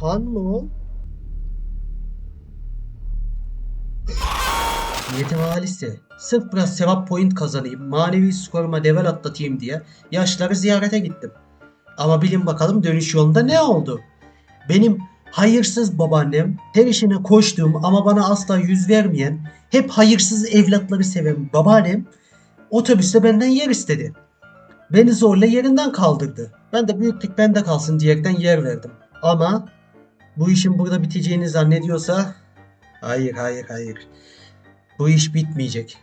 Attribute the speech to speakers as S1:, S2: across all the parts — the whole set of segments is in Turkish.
S1: Kan mı o? Niyetim halise. Sırf biraz sevap point kazanayım, manevi skoruma level atlatayım diye yaşları ziyarete gittim. Ama bilin bakalım dönüş yolunda ne oldu? Benim hayırsız babaannem, her işine koştuğum ama bana asla yüz vermeyen, hep hayırsız evlatları seven babaannem otobüste benden yer istedi. Beni zorla yerinden kaldırdı. Ben de büyüklük bende kalsın diyerekten yer verdim. Ama bu işin burada biteceğini zannediyorsa hayır hayır hayır. Bu iş bitmeyecek.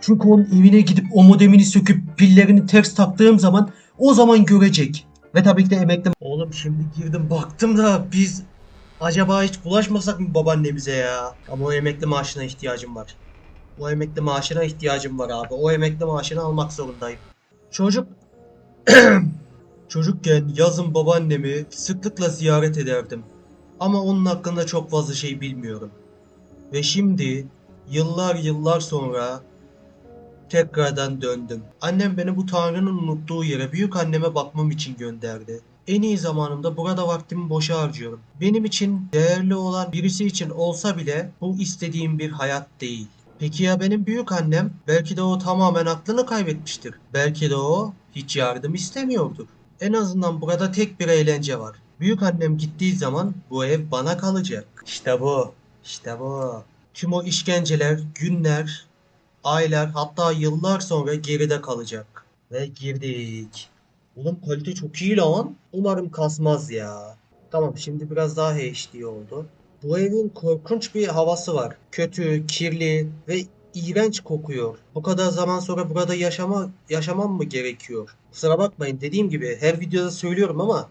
S1: Çünkü onun evine gidip o modemini söküp pillerini ters taktığım zaman o zaman görecek. Ve tabii ki de emekli... Oğlum şimdi girdim baktım da biz acaba hiç bulaşmasak mı babaannemize ya? Ama o emekli maaşına ihtiyacım var. O emekli maaşına ihtiyacım var abi. O emekli maaşını almak zorundayım. Çocuk... Çocukken yazın babaannemi sıklıkla ziyaret ederdim. Ama onun hakkında çok fazla şey bilmiyorum. Ve şimdi yıllar yıllar sonra tekrardan döndüm. Annem beni bu Tanrı'nın unuttuğu yere büyük anneme bakmam için gönderdi. En iyi zamanımda burada vaktimi boşa harcıyorum. Benim için değerli olan birisi için olsa bile bu istediğim bir hayat değil. Peki ya benim büyük annem? Belki de o tamamen aklını kaybetmiştir. Belki de o hiç yardım istemiyordur. En azından burada tek bir eğlence var. Büyük annem gittiği zaman bu ev bana kalacak. İşte bu. İşte bu. Tüm o işkenceler, günler, aylar hatta yıllar sonra geride kalacak. Ve girdik. Oğlum kalite çok iyi lan. Umarım kasmaz ya. Tamam şimdi biraz daha HD oldu. Bu evin korkunç bir havası var. Kötü, kirli ve iğrenç kokuyor. Bu kadar zaman sonra burada yaşama yaşamam mı gerekiyor? Kusura bakmayın dediğim gibi her videoda söylüyorum ama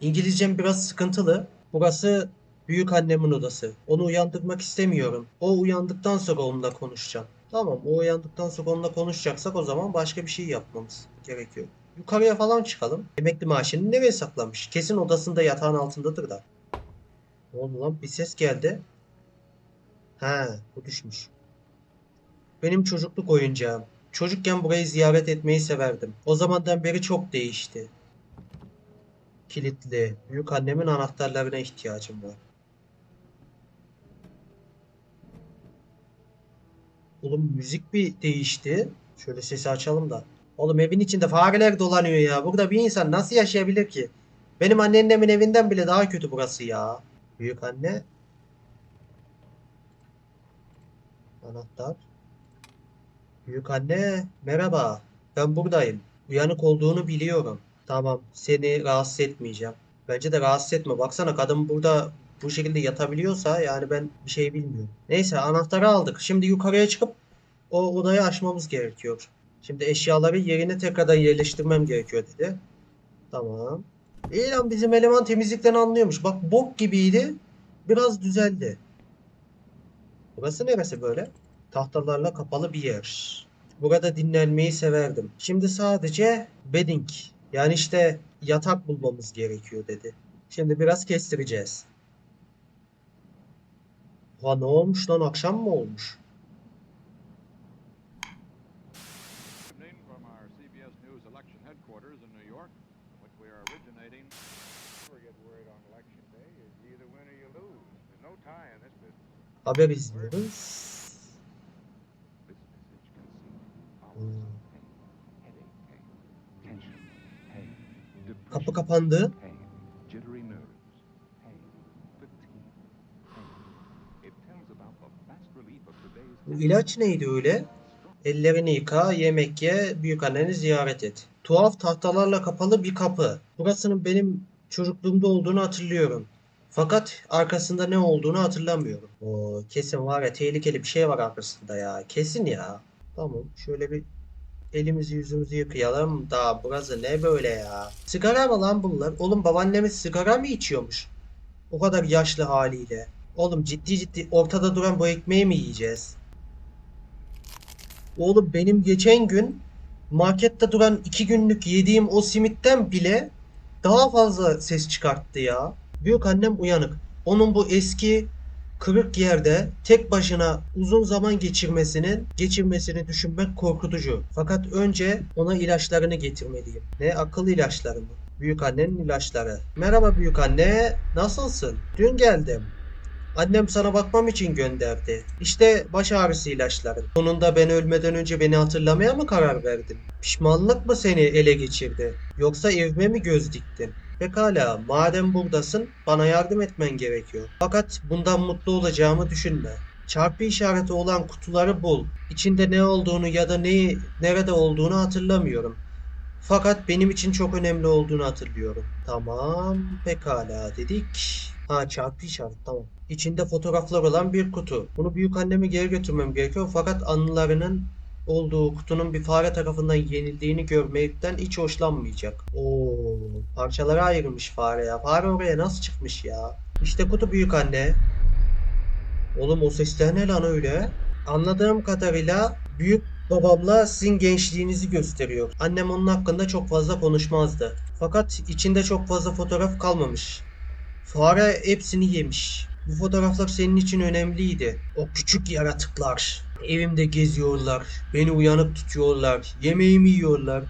S1: İngilizcem biraz sıkıntılı. Burası büyük annemin odası. Onu uyandırmak istemiyorum. O uyandıktan sonra onunla konuşacağım. Tamam o uyandıktan sonra onunla konuşacaksak o zaman başka bir şey yapmamız gerekiyor. Yukarıya falan çıkalım. Emekli maaşını nereye saklamış? Kesin odasında yatağın altındadır da. Ne oldu lan? Bir ses geldi. Ha, bu düşmüş. Benim çocukluk oyuncağım. Çocukken burayı ziyaret etmeyi severdim. O zamandan beri çok değişti. Kilitli. Büyük annemin anahtarlarına ihtiyacım var. Oğlum müzik bir değişti. Şöyle sesi açalım da. Oğlum evin içinde fareler dolanıyor ya. Burada bir insan nasıl yaşayabilir ki? Benim anneannemin evinden bile daha kötü burası ya. Büyük anne. Anahtar. Büyük anne merhaba. Ben buradayım. Uyanık olduğunu biliyorum. Tamam seni rahatsız etmeyeceğim. Bence de rahatsız etme. Baksana kadın burada bu şekilde yatabiliyorsa yani ben bir şey bilmiyorum. Neyse anahtarı aldık. Şimdi yukarıya çıkıp o odayı açmamız gerekiyor. Şimdi eşyaları yerine tekrardan yerleştirmem gerekiyor dedi. Tamam. İyi lan bizim eleman temizlikten anlıyormuş. Bak bok gibiydi. Biraz düzeldi. Burası neresi böyle? Tahtalarla kapalı bir yer. Burada dinlenmeyi severdim. Şimdi sadece bedding yani işte yatak bulmamız gerekiyor dedi. Şimdi biraz kestireceğiz. Ha ne olmuş lan akşam mı olmuş?
S2: evening from of today's
S1: Bu ilaç neydi öyle? Ellerini yıka, yemek ye, büyük anneni ziyaret et. Tuhaf tahtalarla kapalı bir kapı. Burasının benim çocukluğumda olduğunu hatırlıyorum. Fakat arkasında ne olduğunu hatırlamıyorum. Oo, kesin var ya tehlikeli bir şey var arkasında ya. Kesin ya. Tamam şöyle bir elimizi yüzümüzü yıkayalım. Daha burası ne böyle ya? Sigara mı lan bunlar? Oğlum babaannemiz sigara mı içiyormuş? O kadar yaşlı haliyle. Oğlum ciddi ciddi ortada duran bu ekmeği mi yiyeceğiz? Oğlum benim geçen gün markette duran iki günlük yediğim o simitten bile daha fazla ses çıkarttı ya. Büyük annem uyanık. Onun bu eski kırık yerde tek başına uzun zaman geçirmesinin geçirmesini düşünmek korkutucu. Fakat önce ona ilaçlarını getirmeliyim. Ne akıl ilaçları mı? Büyükannenin ilaçları. Merhaba büyükanne, nasılsın? Dün geldim. Annem sana bakmam için gönderdi. İşte baş ağrısı ilaçların. Sonunda ben ölmeden önce beni hatırlamaya mı karar verdin? Pişmanlık mı seni ele geçirdi? Yoksa evime mi göz diktin? Pekala, madem buradasın, bana yardım etmen gerekiyor. Fakat bundan mutlu olacağımı düşünme. Çarpı işareti olan kutuları bul. İçinde ne olduğunu ya da neyi nerede olduğunu hatırlamıyorum. Fakat benim için çok önemli olduğunu hatırlıyorum. Tamam, pekala dedik. Ha çarpı işaret tamam. İçinde fotoğraflar olan bir kutu. Bunu büyük anneme geri götürmem gerekiyor fakat anılarının olduğu kutunun bir fare tarafından yenildiğini görmekten hiç hoşlanmayacak. Oo, parçalara ayrılmış fare ya. Fare oraya nasıl çıkmış ya? İşte kutu büyük anne. Oğlum o sesler ne lan öyle? Anladığım kadarıyla büyük babamla sizin gençliğinizi gösteriyor. Annem onun hakkında çok fazla konuşmazdı. Fakat içinde çok fazla fotoğraf kalmamış. Fare hepsini yemiş. Bu fotoğraflar senin için önemliydi. O küçük yaratıklar. Evimde geziyorlar. Beni uyanık tutuyorlar. Yemeğimi yiyorlar.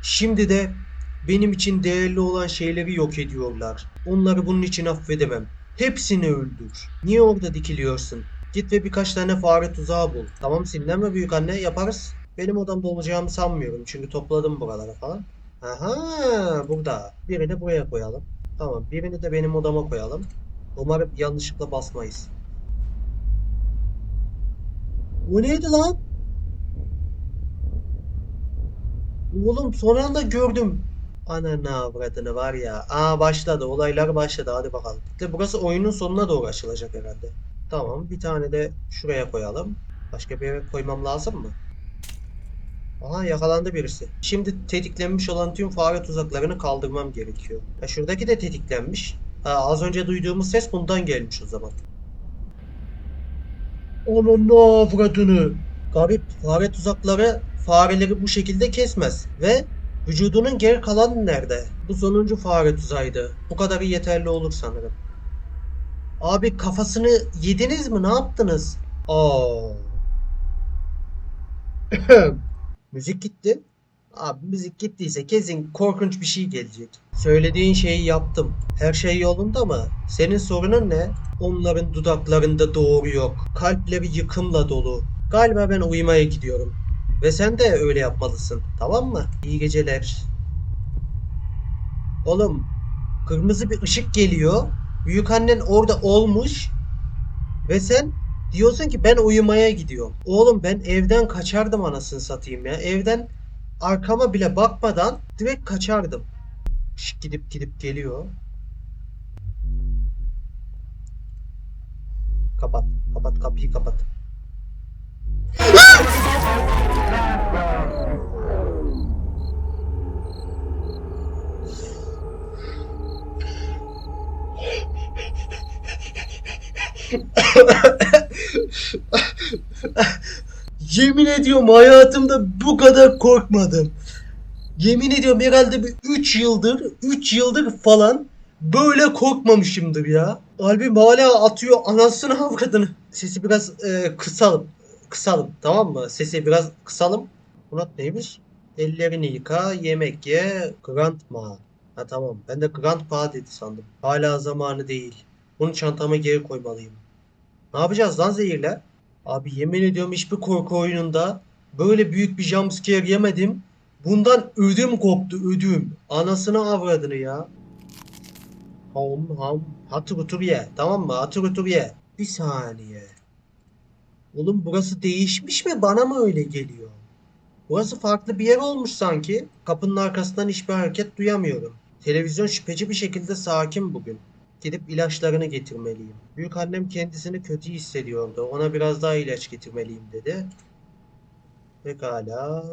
S1: Şimdi de benim için değerli olan şeyleri yok ediyorlar. Onları bunun için affedemem. Hepsini öldür. Niye orada dikiliyorsun? Git ve birkaç tane fare tuzağı bul. Tamam sinirlenme büyük anne yaparız. Benim odamda olacağımı sanmıyorum çünkü topladım buralara falan. Aha burada. Birini buraya koyalım. Tamam birini de benim odama koyalım. Umarım yanlışlıkla basmayız. O neydi lan? Oğlum son anda gördüm. Ananı avradını var ya. Aa başladı. Olaylar başladı. Hadi bakalım. İşte burası oyunun sonuna doğru açılacak herhalde. Tamam. Bir tane de şuraya koyalım. Başka bir yere koymam lazım mı? Aha yakalandı birisi. Şimdi tetiklenmiş olan tüm fare tuzaklarını kaldırmam gerekiyor. Ya şuradaki de tetiklenmiş. Ha, az önce duyduğumuz ses bundan gelmiş o zaman. Ananı avradını. Garip fare tuzakları fareleri bu şekilde kesmez. Ve vücudunun geri kalanı nerede? Bu sonuncu fare tuzağıydı. Bu kadarı yeterli olur sanırım. Abi kafasını yediniz mi? Ne yaptınız? Aa. Müzik gitti. Abi müzik gittiyse kesin korkunç bir şey gelecek. Söylediğin şeyi yaptım. Her şey yolunda mı? Senin sorunun ne? Onların dudaklarında doğru yok. Kalpleri yıkımla dolu. Galiba ben uyumaya gidiyorum. Ve sen de öyle yapmalısın. Tamam mı? İyi geceler. Oğlum, kırmızı bir ışık geliyor. Büyük annen orada olmuş. Ve sen diyorsun ki ben uyumaya gidiyorum. Oğlum ben evden kaçardım anasını satayım ya. Evden arkama bile bakmadan direkt kaçardım. Şş, gidip gidip geliyor. Kapat. Kapat kapıyı kapat. Yemin ediyorum hayatımda bu kadar korkmadım. Yemin ediyorum herhalde bir 3 yıldır, 3 yıldır falan böyle korkmamışımdır ya. Albüm hala atıyor anasını avradını. Sesi biraz e, kısalım. Kısalım tamam mı? Sesi biraz kısalım. Murat neymiş? Ellerini yıka, yemek ye, grandma. Ha tamam. Ben de grandpa dedi sandım. Hala zamanı değil. Bunu çantama geri koymalıyım. Ne yapacağız lan zehirle? Abi yemin ediyorum hiçbir korku oyununda böyle büyük bir jumpscare yemedim. Bundan ödüm koptu ödüm. Anasını avradını ya. Ham ham. Hatır otur ye. Tamam mı? Hatır otur ye. Bir saniye. Oğlum burası değişmiş mi? Bana mı öyle geliyor? Burası farklı bir yer olmuş sanki. Kapının arkasından hiçbir hareket duyamıyorum. Televizyon şüpheci bir şekilde sakin bugün. Gidip ilaçlarını getirmeliyim. Büyük annem kendisini kötü hissediyordu. Ona biraz daha ilaç getirmeliyim dedi. Pekala.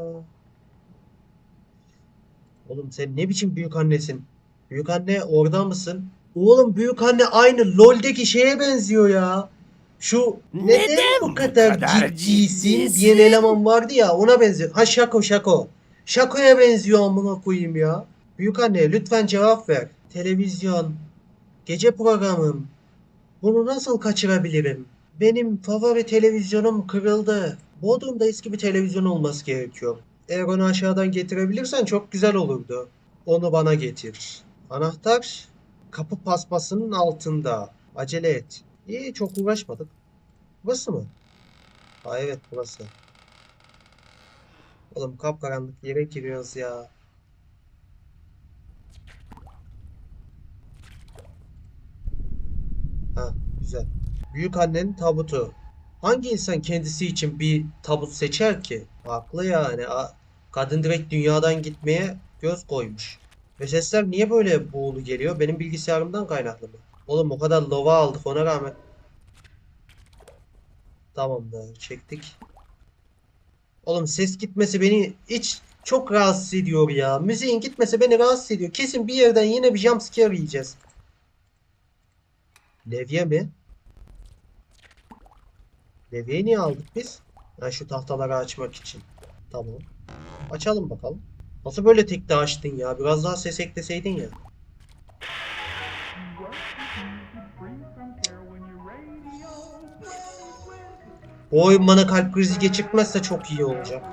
S1: Oğlum sen ne biçim büyük annesin? Büyük anne orada mısın? Oğlum büyük anne aynı LoL'deki şeye benziyor ya. Şu neden, bu kadar, ciddisin diyen eleman vardı ya ona benziyor. Ha Şako Şako. Şako'ya benziyor amına koyayım ya. Büyük anne lütfen cevap ver. Televizyon. Gece programım. Bunu nasıl kaçırabilirim? Benim favori televizyonum kırıldı. Bodrum'da eski bir televizyon olması gerekiyor. Eğer onu aşağıdan getirebilirsen çok güzel olurdu. onu bana getir. Anahtar kapı paspasının altında. Acele et. İyi çok uğraşmadık. Burası mı? Ha evet burası. Oğlum kapkaranlık yere giriyoruz ya. Ha güzel. Büyük annenin tabutu. Hangi insan kendisi için bir tabut seçer ki? Haklı yani. Kadın direkt dünyadan gitmeye göz koymuş. Ve sesler niye böyle buğulu geliyor? Benim bilgisayarımdan kaynaklı mı? Oğlum o kadar lova aldık ona rağmen. Tamamdır çektik. Oğlum ses gitmesi beni hiç çok rahatsız ediyor ya. Müziğin gitmesi beni rahatsız ediyor. Kesin bir yerden yine bir jumpscare yiyeceğiz. Levye mi? Levyeyi niye aldık biz? Ha, şu tahtaları açmak için. Tamam. Açalım bakalım. Nasıl böyle tek de açtın ya? Biraz daha ses ekleseydin ya. Bu oyun bana kalp krizi geçirtmezse çok iyi olacak.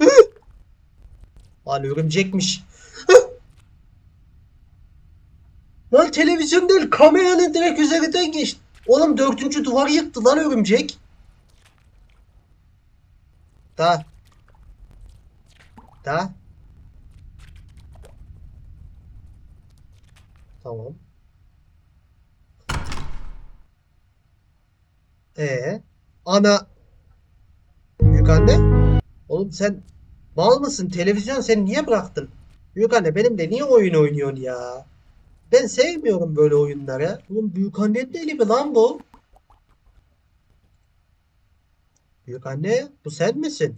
S1: Lan örümcekmiş. Lan televizyon değil kameranın direkt üzerinden geçti. Oğlum dördüncü duvarı yıktı lan örümcek. Da. Da. Tamam. Ee, ana. Büyük. Oğlum sen mal mısın? Televizyon sen niye bıraktın? Büyük anne benimle niye oyun oynuyorsun ya? Ben sevmiyorum böyle oyunları. Oğlum büyük anne deli mi lan bu? Büyük anne bu sen misin?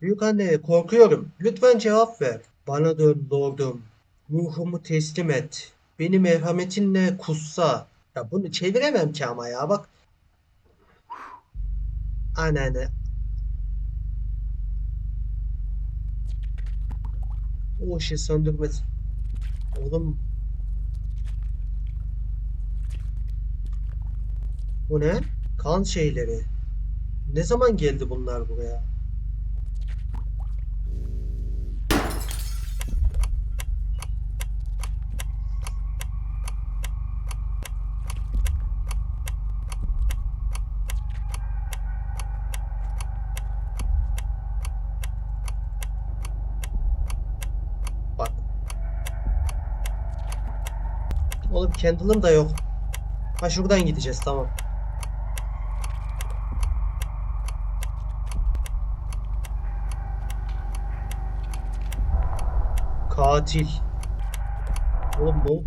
S1: Büyük anne korkuyorum. Lütfen cevap ver. Bana dön lordum. Ruhumu teslim et. Beni merhametinle kutsa. Ya bunu çeviremem ki ama ya bak. Anneanne. O ışığı söndürmez. Oğlum. Bu ne? Kan şeyleri. Ne zaman geldi bunlar buraya? Candle'ım da yok. Ha şuradan gideceğiz tamam. Katil. Oğlum bu.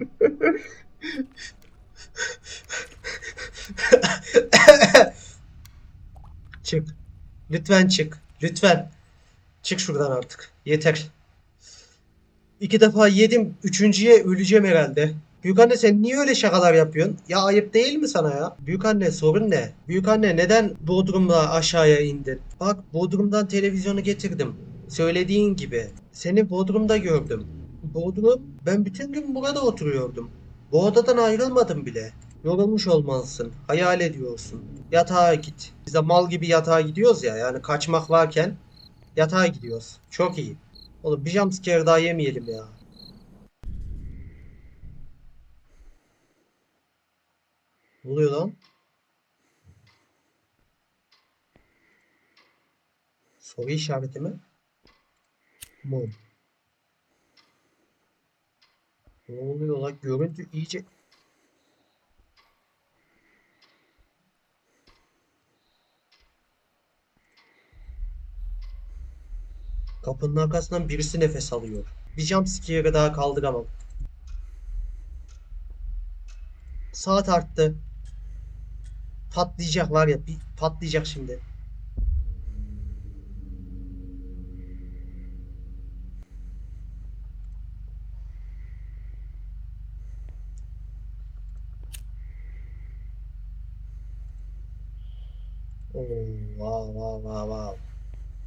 S1: Çık. Lütfen çık. Lütfen. Çık şuradan artık. Yeter. İki defa yedim. Üçüncüye öleceğim herhalde. Büyükanne sen niye öyle şakalar yapıyorsun? Ya ayıp değil mi sana ya? Büyükanne sorun ne? Büyükanne neden Bodrum'la aşağıya indin? Bak Bodrum'dan televizyonu getirdim. Söylediğin gibi. Seni Bodrum'da gördüm. Bodrum? Ben bütün gün burada oturuyordum. Bu odadan ayrılmadım bile. Yorulmuş olmalısın. Hayal ediyorsun. Yatağa git. Biz de mal gibi yatağa gidiyoruz ya. Yani kaçmak varken yatağa gidiyoruz. Çok iyi. Oğlum bir jumpscare daha yemeyelim ya. Ne oluyor lan? Soru işareti mi? Mum. Ne oluyor lan? Görüntü iyice... Kapının arkasından birisi nefes alıyor. Bir jumpscare'ı daha kaldıramam. Saat arttı. Patlayacak var ya, bir patlayacak şimdi.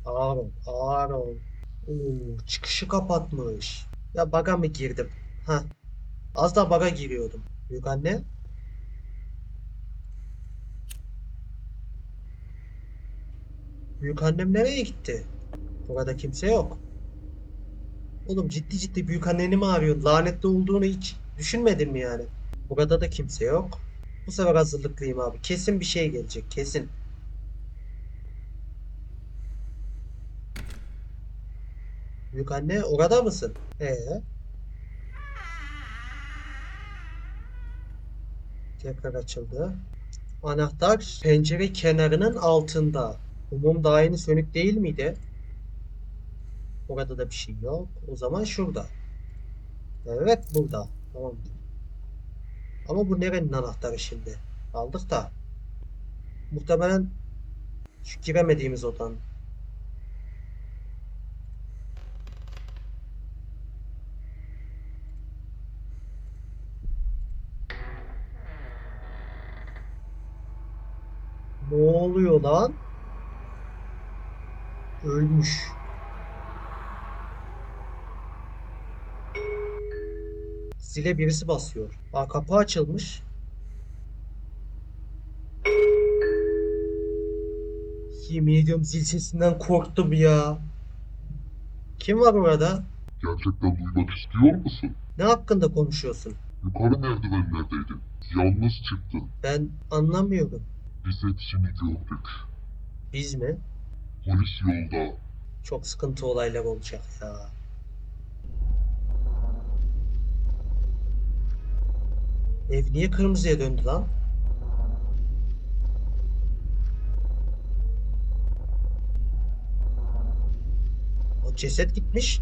S1: Ağır ol, ağır. Oo, çıkışı kapatmış. Ya baga mı girdim? Ha. Az daha baga giriyordum. Büyük anne. Büyük annem nereye gitti? Burada kimse yok. Oğlum ciddi ciddi büyük anneni mi arıyorsun? Lanetli olduğunu hiç düşünmedin mi yani? Burada da kimse yok. Bu sefer hazırlıklıyım abi. Kesin bir şey gelecek. Kesin. Büyük anne orada mısın? Ee? Tekrar açıldı. Anahtar pencere kenarının altında. Mum daha yeni sönük değil miydi? Orada da bir şey yok. O zaman şurada. Evet burada. Tamamdır. Ama bu nerenin anahtarı şimdi? Aldık da. Muhtemelen şu giremediğimiz odanın. Ne oluyor lan? Ölmüş. Zile birisi basıyor. Aa kapı açılmış. Yemin ediyorum zil sesinden korktum ya. Kim var orada?
S3: Gerçekten duymak istiyor musun?
S1: Ne hakkında konuşuyorsun?
S3: Yukarı merdivenlerdeydin. Yalnız çıktın.
S1: Ben anlamıyorum.
S3: Biz hepsini gördük.
S1: Biz mi?
S3: Polis yolda.
S1: Çok sıkıntı olaylar olacak ya. Ev niye kırmızıya döndü lan? O ceset gitmiş.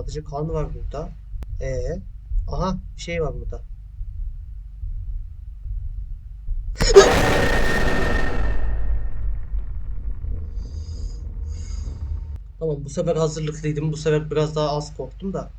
S1: Sadece kan var burada. Ee, aha bir şey var burada. Tamam bu sefer hazırlıklıydım. Bu sefer biraz daha az korktum da.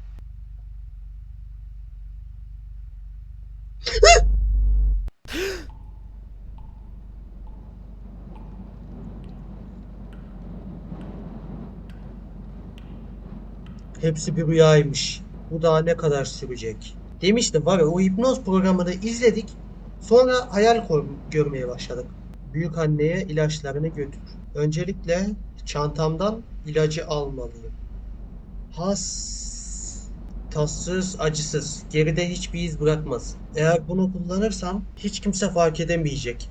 S1: Hepsi bir rüyaymış. Bu daha ne kadar sürecek? Demiştim var ya o hipnoz programını izledik. Sonra hayal görmeye başladık. Büyük anneye ilaçlarını götür. Öncelikle çantamdan ilacı almalıyım. Has tatsız acısız geride hiçbir iz bırakmaz. Eğer bunu kullanırsam hiç kimse fark edemeyecek.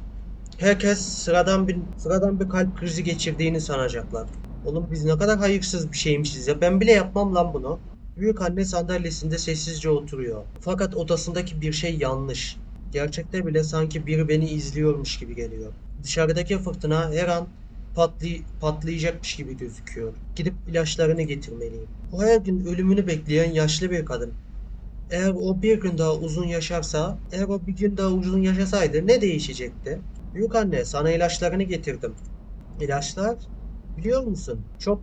S1: Herkes sıradan bir sıradan bir kalp krizi geçirdiğini sanacaklar. Oğlum biz ne kadar hayırsız bir şeymişiz ya. Ben bile yapmam lan bunu. Büyük anne sandalyesinde sessizce oturuyor. Fakat odasındaki bir şey yanlış. Gerçekte bile sanki biri beni izliyormuş gibi geliyor. Dışarıdaki fırtına her an patlay patlayacakmış gibi gözüküyor. Gidip ilaçlarını getirmeliyim. O her gün ölümünü bekleyen yaşlı bir kadın. Eğer o bir gün daha uzun yaşarsa, eğer o bir gün daha uzun yaşasaydı ne değişecekti? Büyük anne sana ilaçlarını getirdim. İlaçlar? Biliyor musun? Çok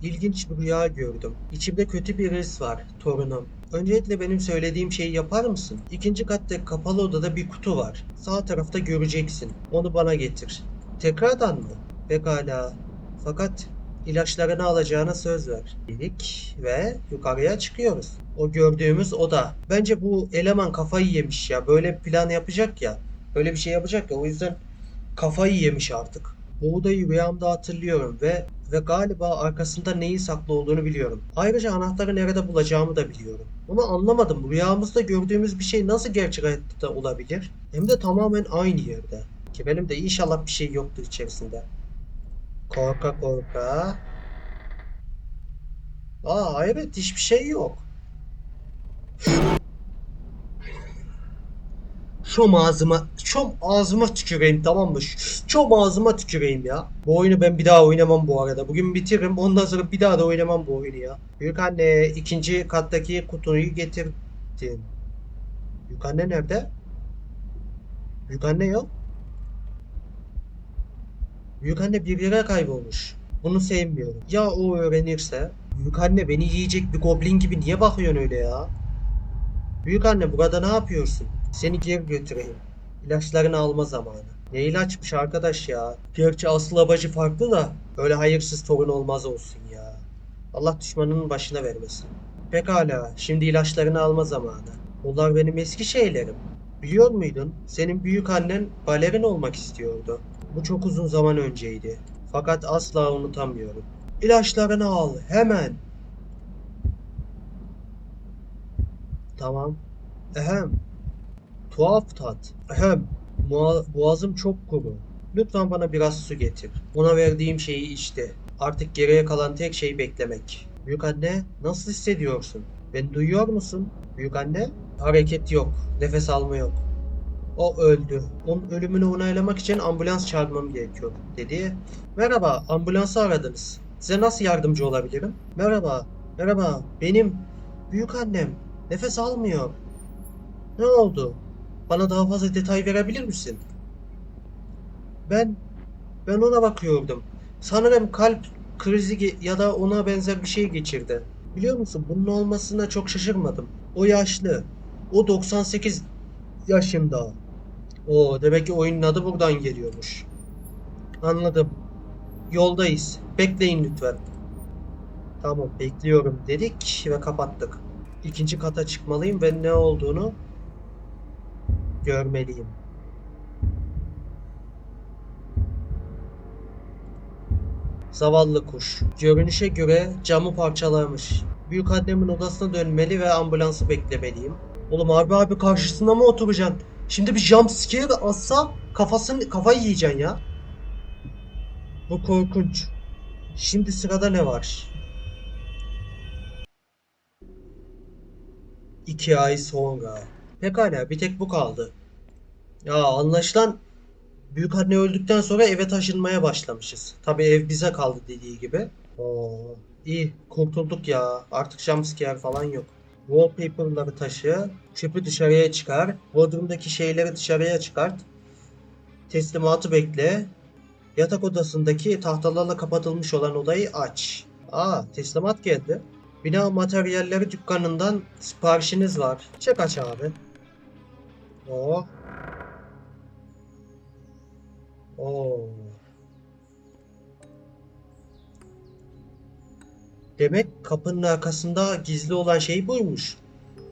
S1: ilginç bir rüya gördüm. İçimde kötü bir his var, torunum. Öncelikle benim söylediğim şeyi yapar mısın? İkinci katta kapalı odada bir kutu var. Sağ tarafta göreceksin. Onu bana getir. Tekrardan mı? Pekala. Fakat ilaçlarını alacağına söz ver. Dedik ve yukarıya çıkıyoruz. O gördüğümüz oda. Bence bu eleman kafayı yemiş ya. Böyle plan yapacak ya. Böyle bir şey yapacak ya. O yüzden kafayı yemiş artık. Bu odayı rüyamda hatırlıyorum ve ve galiba arkasında neyin saklı olduğunu biliyorum. Ayrıca anahtarı nerede bulacağımı da biliyorum. Bunu anlamadım. Rüyamızda gördüğümüz bir şey nasıl gerçek hayatta olabilir? Hem de tamamen aynı yerde. Ki benim de inşallah bir şey yoktur içerisinde. Korka korka. Aa evet hiçbir şey yok. Şom ağzıma, şom ağzıma tüküreyim tamam mı? Şom ağzıma tüküreyim ya. Bu oyunu ben bir daha oynamam bu arada. Bugün bitiririm ondan sonra bir daha da oynamam bu oyunu ya. Büyük anne ikinci kattaki kutuyu getirdin. Büyük anne nerede? Büyük anne yok. Büyük anne bir yere kaybolmuş. Bunu sevmiyorum. Ya o öğrenirse? Büyük anne beni yiyecek bir goblin gibi niye bakıyorsun öyle ya? Büyük anne burada ne yapıyorsun? Seni geri götüreyim. İlaçlarını alma zamanı. Ne ilaçmış arkadaş ya? Gerçi asıl abacı farklı da öyle hayırsız torun olmaz olsun ya. Allah düşmanının başına vermesin. Pekala, şimdi ilaçlarını alma zamanı. Bunlar benim eski şeylerim. Biliyor muydun? Senin büyük annen balerin olmak istiyordu. Bu çok uzun zaman önceydi. Fakat asla unutamıyorum. İlaçlarını al, hemen. Tamam. Ehem. Tuhaf tat. Mua- boğazım çok kuru. Lütfen bana biraz su getir. Ona verdiğim şeyi içti. Artık geriye kalan tek şey beklemek. Büyük anne, nasıl hissediyorsun? Beni duyuyor musun? Büyük anne, hareket yok. Nefes alma yok. O öldü. Onun ölümünü onaylamak için ambulans çağırmam gerekiyor, dedi. Merhaba, ambulansı aradınız. Size nasıl yardımcı olabilirim? Merhaba, merhaba. Benim büyük annem nefes almıyor. Ne oldu? Bana daha fazla detay verebilir misin? Ben ben ona bakıyordum. Sanırım kalp krizi ya da ona benzer bir şey geçirdi. Biliyor musun? Bunun olmasına çok şaşırmadım. O yaşlı. O 98 yaşında. O demek ki oyunun adı buradan geliyormuş. Anladım. Yoldayız. Bekleyin lütfen. Tamam bekliyorum dedik ve kapattık. İkinci kata çıkmalıyım ve ne olduğunu görmeliyim. Zavallı kuş. Görünüşe göre camı parçalamış. Büyük annemin odasına dönmeli ve ambulansı beklemeliyim. Oğlum abi abi karşısında mı oturacaksın? Şimdi bir jump scare atsa kafasını kafayı yiyeceksin ya. Bu korkunç. Şimdi sırada ne var? İki ay sonra. Pekala bir tek bu kaldı. Ya anlaşılan büyük anne öldükten sonra eve taşınmaya başlamışız. Tabii ev bize kaldı dediği gibi. Oo, iyi kurtulduk ya. Artık jumpscare falan yok. Wallpaper'ları taşı, çöpü dışarıya çıkar, bodrumdaki şeyleri dışarıya çıkart, teslimatı bekle, yatak odasındaki tahtalarla kapatılmış olan odayı aç. Aa, teslimat geldi. Bina materyalleri dükkanından siparişiniz var. Çek aç abi. Oo. Oo. Demek kapının arkasında gizli olan şey buymuş.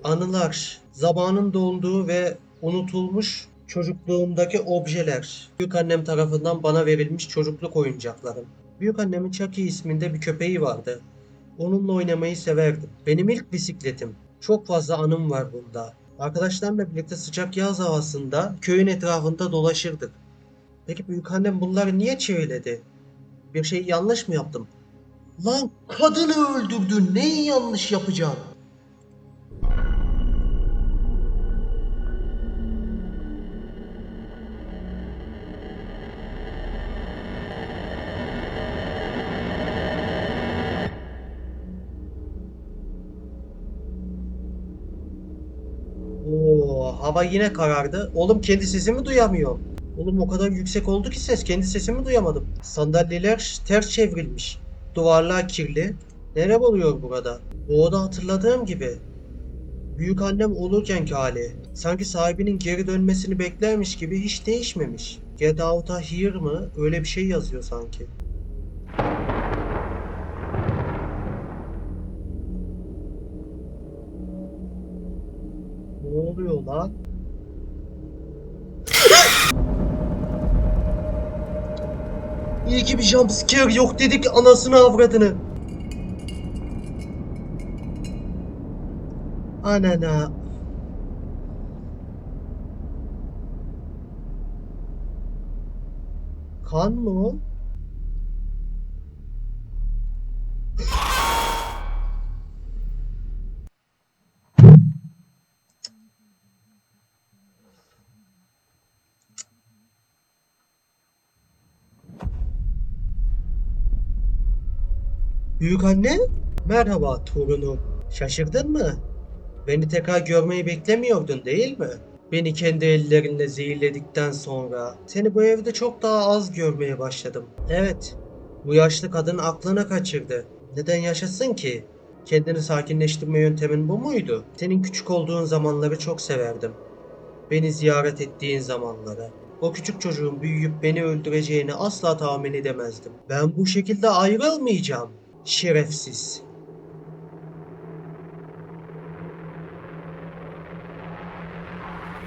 S1: Anılar, zamanın dolduğu ve unutulmuş çocukluğumdaki objeler. Büyük annem tarafından bana verilmiş çocukluk oyuncaklarım. Büyük annemin Chucky isminde bir köpeği vardı. Onunla oynamayı severdim. Benim ilk bisikletim. Çok fazla anım var bunda. Arkadaşlarımla birlikte sıcak yaz havasında köyün etrafında dolaşırdık. Peki büyükannem bunları niye çevirledi? Bir şey yanlış mı yaptım? Lan kadını öldürdün. Neyi yanlış yapacağım? Hava yine karardı. Oğlum kendi sesimi duyamıyorum. Oğlum o kadar yüksek oldu ki ses. Kendi sesimi duyamadım. Sandalyeler ters çevrilmiş. Duvarlar kirli. Nere oluyor burada? Bu oda hatırladığım gibi. Büyük annem olurkenki hali. Sanki sahibinin geri dönmesini beklermiş gibi hiç değişmemiş. Get out of here mı? Öyle bir şey yazıyor sanki. Ne oluyor lan? İyi ki bir jumpscare yok dedik anasını avradını. Anana. Kan mı o? Büyük anne? Merhaba torunum. Şaşırdın mı? Beni tekrar görmeyi beklemiyordun değil mi? Beni kendi ellerinle zehirledikten sonra seni bu evde çok daha az görmeye başladım. Evet, bu yaşlı kadın aklına kaçırdı. Neden yaşasın ki? Kendini sakinleştirme yöntemin bu muydu? Senin küçük olduğun zamanları çok severdim. Beni ziyaret ettiğin zamanları. O küçük çocuğun büyüyüp beni öldüreceğini asla tahmin edemezdim. Ben bu şekilde ayrılmayacağım. Şerefsiz.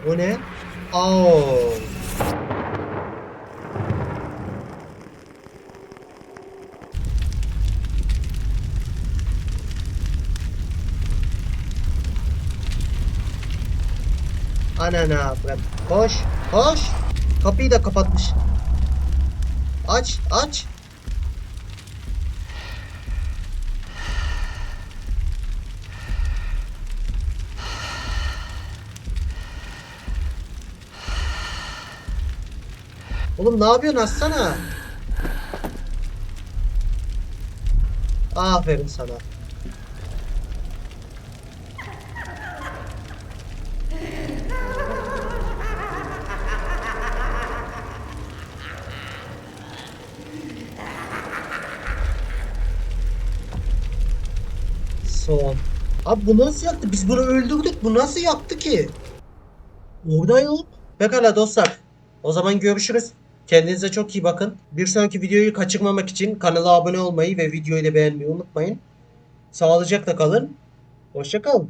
S1: O ne? Aa. Anana avrat. Koş, koş. Kapıyı da kapatmış. Aç, aç. Oğlum ne yapıyorsun açsana. Aferin sana. Son. Abi bu nasıl yaptı? Biz bunu öldürdük. Bu nasıl yaptı ki? Orada yok. Pekala dostlar. O zaman görüşürüz. Kendinize çok iyi bakın. Bir sonraki videoyu kaçırmamak için kanala abone olmayı ve videoyu da beğenmeyi unutmayın. Sağlıcakla kalın. Hoşça kalın.